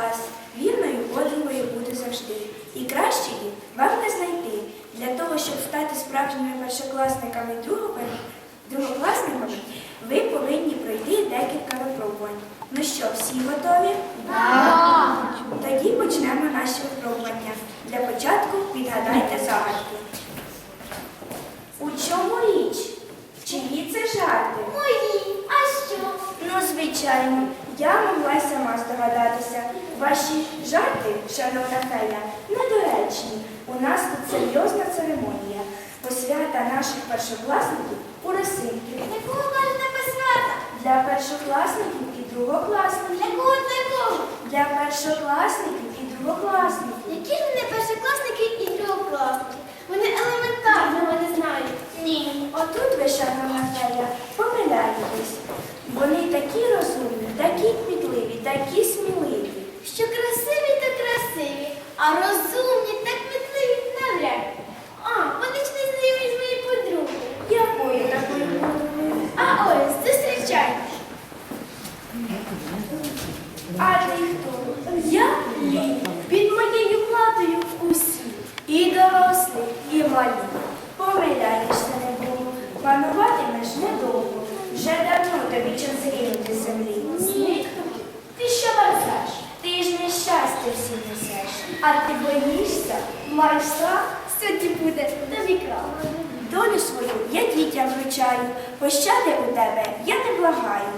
перший. Вірною подругою буду завжди. І кращої вам не знайти. Для того, щоб стати справжніми першокласниками і другокласниками, ви повинні пройти декілька випробувань. Ну що, всі готові? Тоді почнемо наші випробування. Для початку підгадайте загадки. У чому річ? Чиї це жарти? Мої, а що? Ну, звичайно, я могла й сама здогадатися. Ваші жарти, шановна фея, недоречні. У нас тут серйозна церемонія. Посвята наших першокласників у Росинки. Для кого кажете посвята? Для першокласників і другокласників. Для кого для кого? Для першокласників і другокласників. Які ж вони першокласники і другокласники? Вони елементарно мене знають. Ні. Отут ви, шановна фея, помиляєтесь. Вони такі розумні, такі кмітливі, такі сміливі. Що красиві, то красиві, а розумні та кмітливі навряд. А, вони ж не знайомі з моєю подругою. Якою такою подругою? А ось, зустрічайте. А ти хто? Я Лі. Під моєю платою усі. І дорослі, і малі. Помиляєшся не було. Пануватимеш недовго. Вже давно тобі час зрінути з землі. Зникнути. Ти що верзеш? Ти ж нещастя всі несеш. А ти боїшся? Маєш страх? Суді буде тобі крав. Долю свою я дітям вручаю. Пощади у тебе я не благаю.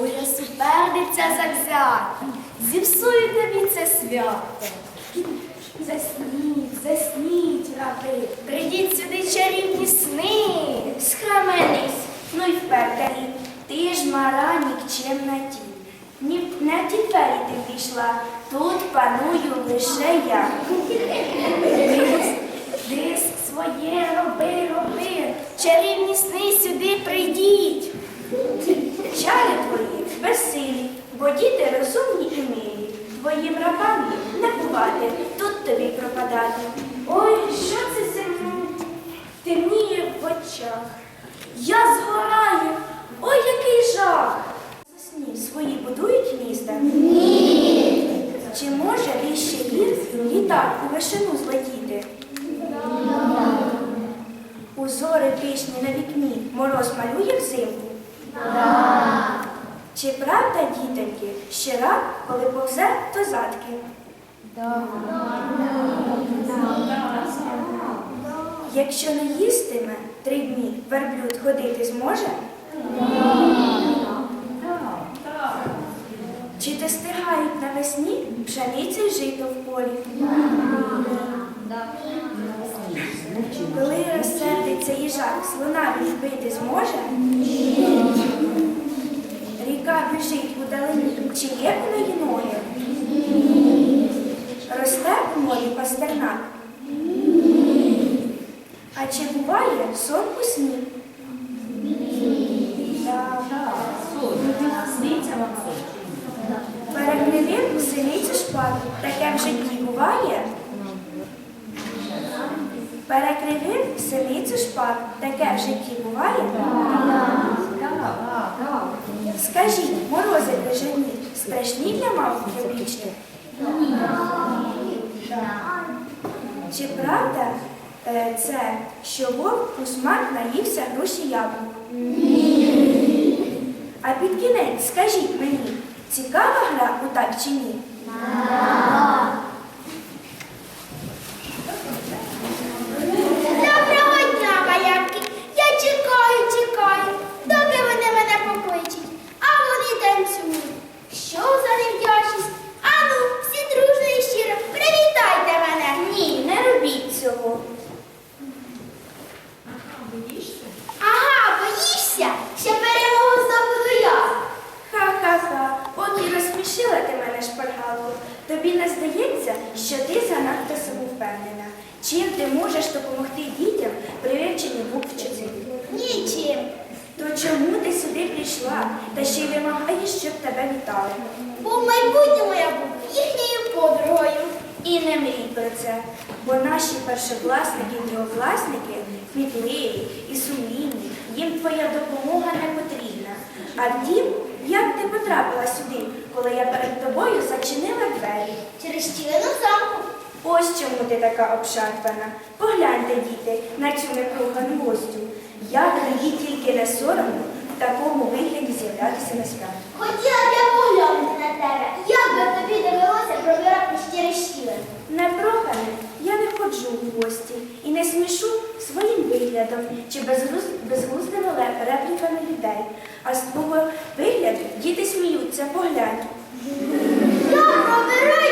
Ой, суперниця завзята, зіпсую тобі це свято. Засніть, засніть, раби, прийдіть сюди чарівні сни. Схаменись, ну й впертарі, ти ж мара нікчемна тінь. Ні, не в ти війшла, тут паную лише я. Диск своє роби, роби, чарівні сни сюди прийдіть. Чари твої безсилі, бо діти розумні і милі. Твоїм рабам не бувати, тут тобі пропадати. Ой, що це зі мною? Темніє в очах. Я згораю, ой, який жах. Свої будують міста? Ні. Чи може віще гір літак у вишину злетіти? Узори пишні на вікні мороз малює взимку? Чи правда, дітоньки, щира, коли повзе, то задки? Якщо не їстиме три дні, верблюд ходити зможе? Чи достигають навесні пшениця й жито в полі? Коли розсердиться їжак, слона відбити зможе? Ріка біжить у далині, чи є в неї? Росте в морі пастернак? А чи буває сон у сні? Синицю шпану, таке в житті буває? Перекривив синицю шпак, таке в житті буває? Скажіть, морози крижані, страшні для мав трьохрічних? Чи правда е, це, що вовк у смак наївся груші яблук? А під кінець скажіть мені, цікава гра у так чи ні? Тобі не здається, що ти занадто самовпевнена. Чим ти можеш допомогти дітям при вивченні букв вчителів? Нічим. То чому ти сюди прийшла та ще й вимагаєш, щоб тебе вітали? Бо в майбутньому я буду їхньою подругою. І не мрій про це, бо наші першокласники і другокласники кмітливі і сумлінні, їм твоя допомога не потрібна. А втім, як ти потрапила сюди, коли я перед тобою зачинила двері? Через щілину замку. Ось чому ти така обшарпана. Погляньте, діти, на цю непрохану гостю. Як їй тільки не соромно в такому вигляді з'являтися на свято. Хотіла б я поглянути на тебе. Як би тобі довелося пробиратись через щілину? Непрохане, я не ходжу в гості і не смішу своїм виглядом чи безглуз- безглуздими репліками людей. А з твого вигляду діти сміються, поглянь. Я пробираюсь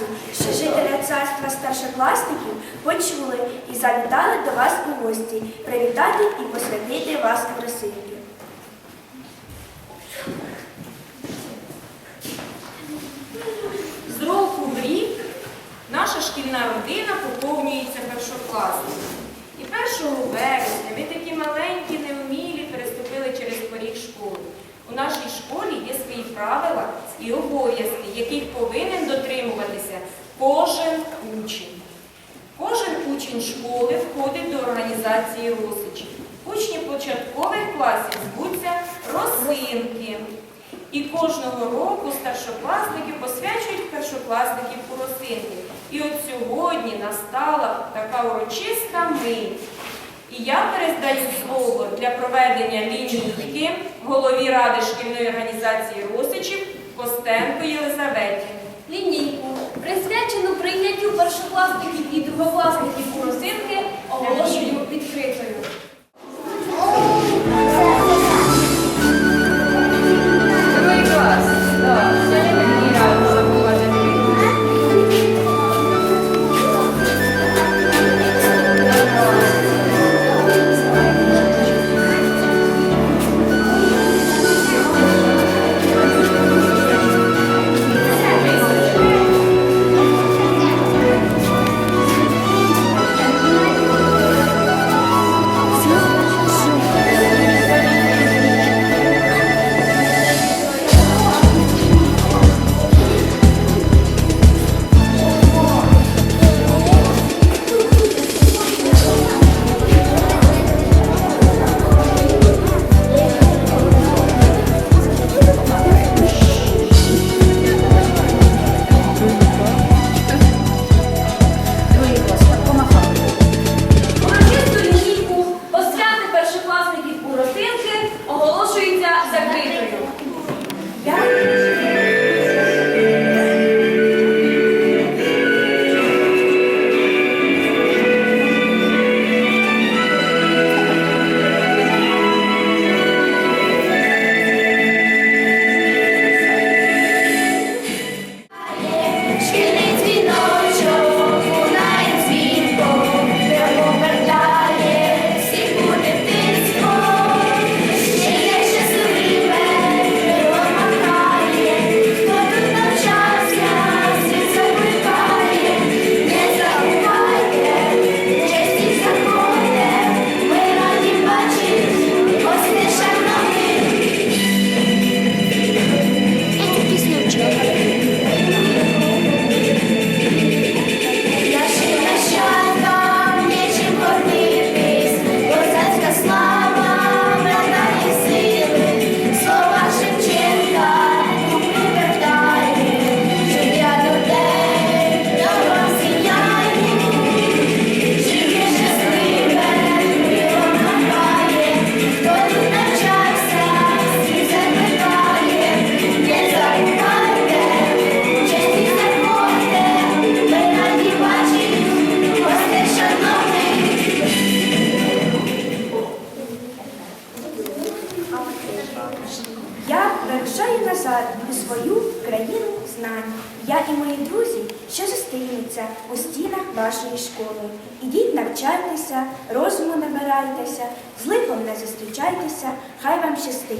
час танцю, що жителі царства старшокласників почули і завітали до вас у гості, привітати і посвятити вас у Росинки. З року в рік наша шкільна родина поповнюється першокласниками. І 1 вересня ми такі маленькі, невмілі переступили через поріг школи. У нашій школі є свої правила і обов'язки, яких повинен дотримуватися кожен учень. Кожен учень школи входить до організації розсичі. Учні початкових класів звуться росинки. І кожного року старшокласники посвячують першокласників у росинки. І от сьогодні настала така урочиста мить. І я передаю слово для проведення лінійки голові ради шкільної організації Росичів Костенко Єлизаветі. Лінійку, присвячену прийняттю першокласників і другокласників у оголошую відкритою. Я назад у свою країну знань. Я і мої друзі, що зустрінуться у стінах вашої школи. Ідіть навчайтеся, розуму набирайтеся, з лихом не зустрічайтеся, хай вам щастить.